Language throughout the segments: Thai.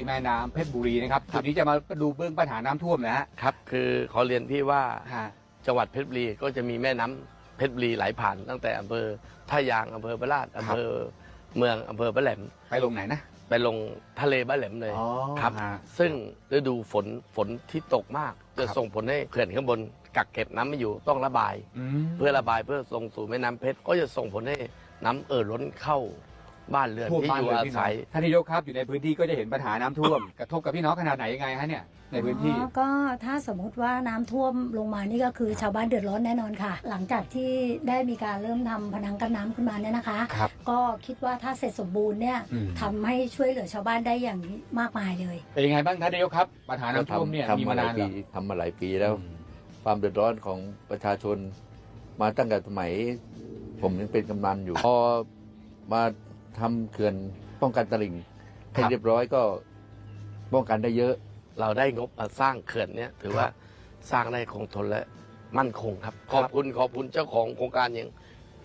ที่แม่น้ำเพชรบุรีนะครับจุดนี้จะมาดูเบื้องปัญหาน้ำท่วมนะฮะครับ คือขอเรียนพี่ว่าฮะจังหวัดเพชรบุรีก็จะมีแม่น้ำเพชรบุรีไหลผ่านตั้งแต่อำเภอท่ายางอำเภอประลาดอำเภอเมืองอำเภอบ้านแหลมไปลงไหนนะไปลงทะเลบ้านแหลมเลยอ๋อครับฮะซึ่งฤดูฝนฝนที่ตกมาก จะครับส่งผลให้เขื่อนข้างบนกักเก็บน้ำไม่อยู่ต้องระบายอืมเพื่อระบายเพื่อส่งสู่แม่น้ำเพชรก็จะส่งผลให้น้ำเอ่อล้นเข้า บ้านเรือนท่วมที่บ้านอยู่เลยอาพี่น้ศัองยท่านนายกครับอยู่ในพื้นที่ก็จะเห็นปัญหาน้ำท่วม กระทบกับพี่น้องขนาดไหนยังไงฮะเนี่ยในพื้นที่ อ๋อก็ถ้าสมมุติว่าน้ำท่วมลงมานี่ก็คือชาวบ้านเดือดร้อนแน่นอนค่ะ หลังจากที่ได้มีการเริ่มทำพนังกั้นน้ำขึ้นมาเนี่ยนะคะ ครับ ก็คิดว่าถ้าเสร็จสมบูรณ์เนี่ยอืม ทำให้ช่วยเหลือชาวบ้านได้อย่างมากมายเลย เป็นยังไงบ้างท่านนายกครับปัญหาน้ำท่วมเนี่ยทำมีมามาหลานายนปีเหรอทำมาหลายปีแล้วอืมความเดือดร้อนของประชาชนมาตั้งแต่สมัย ผมยังเป็นกำนันอยู่ พอมา ทำเขื่อนป้องกันตลิ่งให้เรียบร้อยก็ป้องกันได้เยอะ เราได้งบมาสร้างเขื่อนเนี้ยถือว่าสร้างได้คงทนและมั่นคงครับ ขอบคุณขอบคุณเจ้าของโครงการอย่าง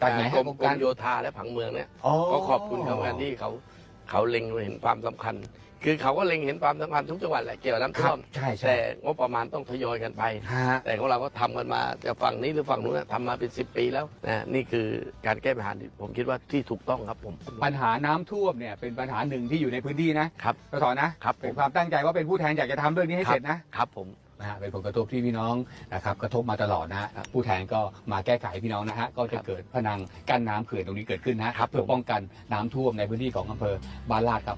จากไหนกฮะรมโครงกรการ มโยธาและผังเมืองเนี่ยอ๋อก็ขอบคุณเขาเหมือนกันที่เขา เขาเล็งเห็นความสำคัญ คือเขาก็เล็งเห็นความสำคัญทุกจังหวัดแหละเกี่ยวกับน้ำครัท่วบมใช่ใช่แต่งบประมาณต้องทยอยกันไปฮะแต่ของเราก็ทำกันมาจะฝั่งนี้หรือฝั่งนู้นนะทำมาเป็นสิปีแล้วนะนี่คือการแก้ปัญหาที่ผมคิดว่าที่ถูกต้องครับผม ปัญหาน้ำท่วมเนี่ยเป็นปัญหาหนึ่งที่อยู่ในพื้นที่นะครับสสนะครับผมเป็นความตั้งใจว่าเป็นผู้แทนอยากจะทำเรื่องนี้ให้เสร็จนะครับผม นะฮะเป็นผลกระทบที่พี่น้องนะครับกระทบมาตลอดนะฮะผู้แทนก็มาแก้ไขพี่น้องนะฮะก็จะครับเกิดพนังกั้นน้ำเขื่อนตรงนี้เกิดขึ้นนะฮะครับเพื่อผมป้องกันน้ำท่วมในพื้นที่ของอำเภอบ้านลาดครับ